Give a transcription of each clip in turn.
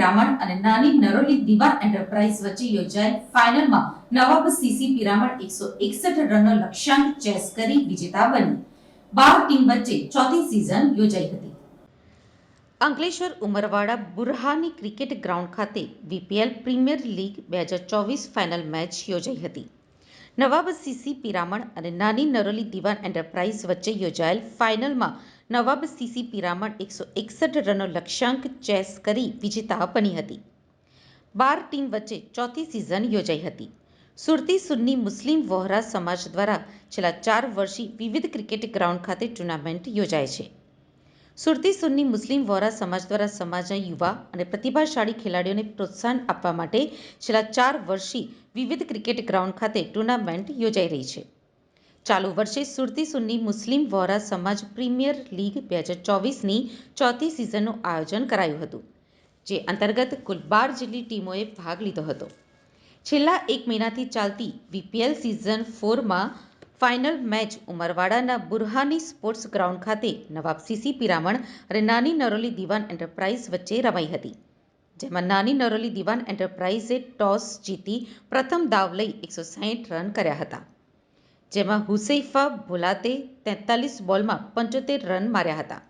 પિરામણ અને નાની નરોલી દિવાન એન્ટરપ્રાઇઝ વચ્ચે યોજાયેલ ફાઇનલમાં નવાબ સીસી પિરામણ એકસો એકસઠ રનનો લક્ષ્યાંક ચેસ કરી વિજેતા બની. બાર ટીમ વચ્ચે ચોથી સિઝન યોજાઈ હતી. અંકલેશ્વર ઉમરવાડા બુરહાની ક્રિકેટ ગ્રાઉન્ડ ખાતે વીપીએલ પ્રીમિયર લીગ બે હજાર ચોવીસ ફાઇનલ મેચ યોજાઈ હતી. નવાબ સીસી પિરામણ અને નાની નરોલી દિવાન એન્ટરપ્રાઇઝ વચ્ચે યોજાયેલ ફાઇનલમાં નવાબ સીસી પિરામણ એકસો એકસઠ રનનો લક્ષ્યાંક ચેસ કરી વિજેતા બની હતી. બાર ટીમ વચ્ચે ચોથી સિઝન યોજાઈ હતી. સુરતી સુન્ની મુસ્લિમ વહોરા સમાજ દ્વારા છેલ્લા ચાર વર્ષથી વિવિધ ક્રિકેટ ગ્રાઉન્ડ ખાતે ટુર્નામેન્ટ યોજાય છે. સુરતી સુન્ની મુસ્લિમ વહોરા સમાજ દ્વારા સમાજના યુવા અને પ્રતિભાશાળી ખેલાડીઓને પ્રોત્સાહન આપવા માટે છેલ્લા ચાર વર્ષથી વિવિધ ક્રિકેટ ગ્રાઉન્ડ ખાતે ટુર્નામેન્ટ યોજાઈ રહી છે. ચાલુ વર્ષે સુરતી સુન્ની મુસ્લિમ વહોરા સમાજ પ્રીમિયર લીગ બે હજાર ચોવીસની ચોથી સિઝનનું આયોજન કરાયું હતું, જે અંતર્ગત કુલ બાર જેટલી ટીમોએ ભાગ લીધો હતો. છેલ્લા એક મહિનાથી ચાલતી વીપીએલ સિઝન ફોરમાં ફાઇનલ મેચ ઉમરવાડાના બુરહાની સ્પોર્ટ્સ ગ્રાઉન્ડ ખાતે નવાબ સીસી પિરામણ અને નાની નરોલી દિવાન એન્ટરપ્રાઇઝ વચ્ચે રમાઈ હતી, જેમાં નાની નરોલી દિવાન એન્ટરપ્રાઇઝે ટોસ જીતી પ્રથમ દાવ લઈ એકસો સાહીઠ રન કર્યા હતા. જેમાં હુસૈફા ભોલાતે તેતાલીસ બોલમાં પંચોતેર રન માર્યા હતા.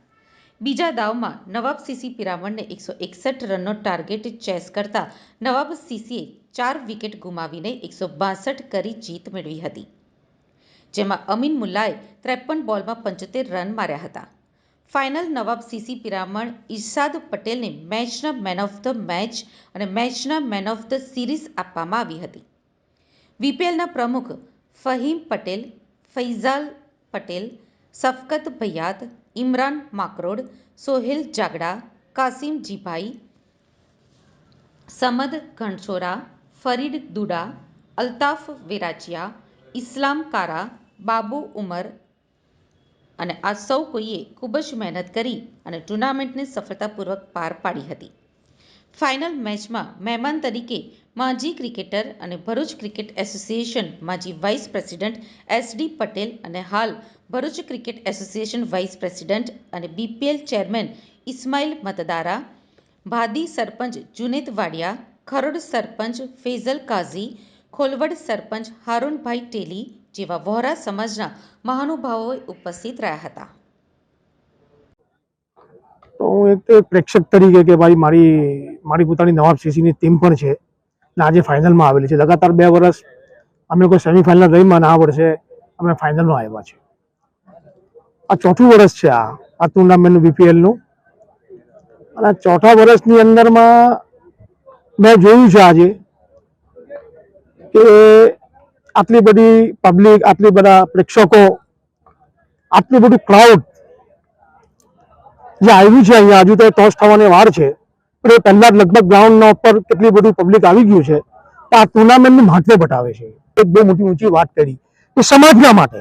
બીજા દાવમાં નવાબ સીસી પિરામણને એકસો એકસઠ રનનો ટાર્ગેટ ચેસ કરતા નવાબ સીસીએ ચાર વિકેટ ગુમાવીને એકસો બાસઠ કરી જીત મેળવી હતી. જેમાં અમીન મુલ્લાએ ત્રેપન બોલમાં પંચોતેર રન માર્યા હતા. ફાઇનલ નવાબ સીસી પિરામણ ઇરશાદ પટેલને મેચના મેન ઓફ ધ મેચ અને મેચના મેન ઓફ ધ સિરીઝ આપવામાં આવી હતી. વીપીએલના પ્રમુખ ફહીમ પટેલ, ફૈઝાલ પટેલ, સફકત ભૈયાત, ઇમરાન માકરોડ, સોહેલ જાગડા, કાસિમ જીભાઈ, સમદ ઘણછોરા ફરીડ દુડા, અલ્તાફ વેરાચિયા ઇસ્લામ કારા, બાબુ ઉમર અને આ સૌ કોઈએ ખૂબ જ મહેનત કરી અને ટુર્નામેન્ટને સફળતાપૂર્વક પાર પાડી હતી. ફાઇનલ મેચમાં મહેમાન તરીકે માજી ક્રિકેટર અને ભરૂચ ક્રિકેટ એસોસિએશન માજી vice president S D Patel અને હાલ Bharuch cricket association vice president અને બીપીએલ ચેરમેન ઇસ્માઇલ મતદારા, ભાદી સરપંચ જુનેદ વાડિયા, ખરોડ સરપંચ ફેઝલ કાઝી, ખોલવડ સરપંચ હારૂનભાઈ ટેલી જેવા વહોરા સમાજના મહાનુભાવોએ ઉપસ્થિત રહ્યા હતા. તો હું એક પ્રેક્ષક તરીકે કે ભાઈ મારી મારી પોતાની નવાબ સીસીની ટીમ પણ છે. અને આજે ફાઇનલમાં આવેલી છે. લગાતાર બે વર્ષ અમે લોકો સેમિફાઇનલ રહીમાં ના વર્ષે અમે ફાઇનલમાં આવ્યા છે આ ચોથું વર્ષ છે આ આ ટુર્નામેન્ટનું બીપીએલનું અને ચોથા વર્ષની અંદરમાં મેં જોયું છે આજે કે આટલી બધી પબ્લિક આટલી બધા પ્રેક્ષકો, આટલું બધું ક્રાઉડ જે આવ્યું છે અહીંયા, હજુ તો ટોસ થવાની વાર છે. પણ એ પહેલા લગભગ ગ્રાઉન્ડના ઉપર કેટલી બધું પબ્લિક આવી ગયું છે. તો આ ટુર્નામેન્ટનું મહત્વ બતાવે છે. એક બહુ મોટી ઊંચી વાત કરી. એ સમાજના માટે.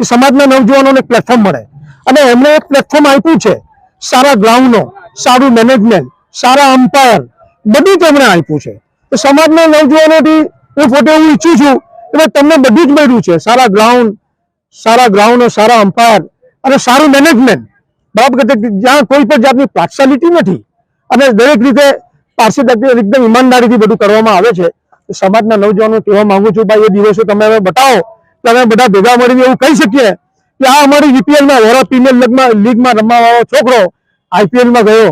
એ સમાજના નવજવાનોને પ્લેટફોર્મ મળે. અને એમણે એક પ્લેટફોર્મ આપ્યું છે. સારા ગ્રાઉન્ડનો સારું મેનેજમેન્ટ સારા અમ્પાયર બધું એમણે આપ્યું છે. તો સમાજના નવજવાનોથી હું પોતે હું ઈચ્છું છું કે તમને બધું જ મળ્યું છે. સારા ગ્રાઉન્ડ સારા ગ્રાઉન્ડ સારા અમ્પાયર અને સારું મેનેજમેન્ટ બરાબર કે જ્યાં કોઈ પણ જાતની પાર્શિયાલિટી નથી, અને દરેક રીતે પારસી એકદમ ઈમાનદારીથી બધું કરવામાં આવે છે. સમાજના નવજવાનો કહેવા માંગુ છું, ભાઈ, એ દિવસો તમે હવે બતાવો કે અમે બધા ભેગા મળીને એવું કહી શકીએ કે આ અમારી જીપીએલમાં વોરા પ્રીમિયર લીગમાં લીગમાં રમવા વાળો છોકરો આઈપીએલમાં ગયો.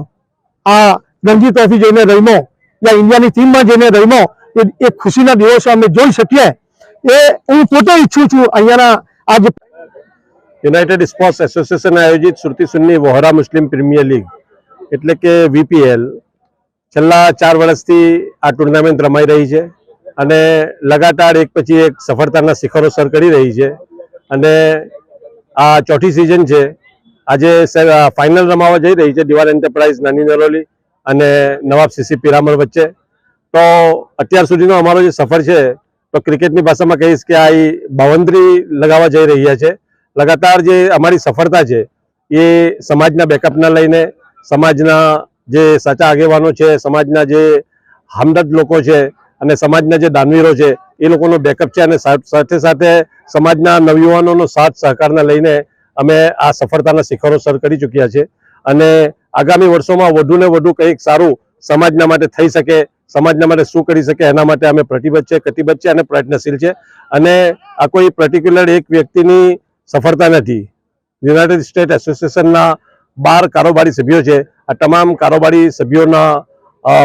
આ રણજી ટ્રોફી જઈને રમ્યો, યા ઇન્ડિયાની ટીમમાં જઈને રમ્યો. એ ખુશીના દિવસો અમે જોઈ શકીએ. એ, હું પોતે ઈચ્છું છું અહીંયાના આ જે યુનાઇટેડ સ્પોર્ટ્સ એસોસિએશન આયોજિત સુરતી સુન્ની વોહરા મુસ્લિમ પ્રીમિયર લીગ, એટલે કે વીપીએલ, છેલ્લા ચાર વર્ષથી આ ટુર્નામેન્ટ રમાઈ રહી છે અને લગાતાર એક પછી એક સફળતાના શિખરો સર કરી રહી છે. અને આ ચોથી સિઝન છે. આજે ફાઇનલ રમાવા જઈ રહી છે દિવાલ એન્ટરપ્રાઇઝ નાની નરોલી અને નવાબ સીસી પિરામણ વચ્ચે. તો અત્યાર સુધીનો અમારો જે સફર છે, તો ક્રિકેટની ભાષામાં કહીશ કે આ બાવંદરી લગાવવા જઈ રહ્યા છે. લગાતાર જે અમારી સફળતા છે, એ સમાજના બેકઅપના લઈને, સમાજના જે સાચા આગેવાનો છે, સમાજના જે હમદર્દ લોકો છે, અને સમાજના જે દાનવીરો છે, એ લોકોનો બેકઅપ છે, અને સાથે સાથે સમાજના નવયુવાનોનો સાથ સહકારને લઈને અમે આ સફળતાના શિખરો સર કરી ચૂક્યા છે. અને આગામી વર્ષોમાં વધુ ને વધુ કંઈક સારું સમાજના માટે થઈ શકે, સમાજના માટે શું કરી શકે, એના માટે અમે પ્રતિબદ્ધ છે, કટિબદ્ધ છે, અને પ્રયત્નશીલ છે. અને આ કોઈ પર્ટિક્યુલર એક વ્યક્તિની સફળતા નથી. યુનાઇટેડ સ્ટેટ એસોસિએશનના બાર કારોબારી સભ્યો છે. આ તમામ કારોબારી સભ્યોના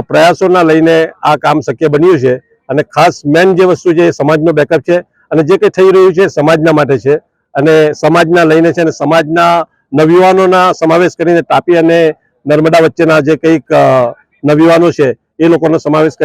પ્રયાસોના લઈને આ કામ શક્ય બન્યું છે. અને ખાસ મેન જે વસ્તુ છે એ સમાજનો બેકઅપ છે. અને જે કંઈ થઈ રહ્યું છે સમાજના માટે છે. અને સમાજના લઈને છે અને સમાજના નવયુવાનોના સમાવેશ કરીને તાપી અને નર્મદા વચ્ચેના જે કંઈક નવયુવાનો છે એ લોકોનો સમાવેશ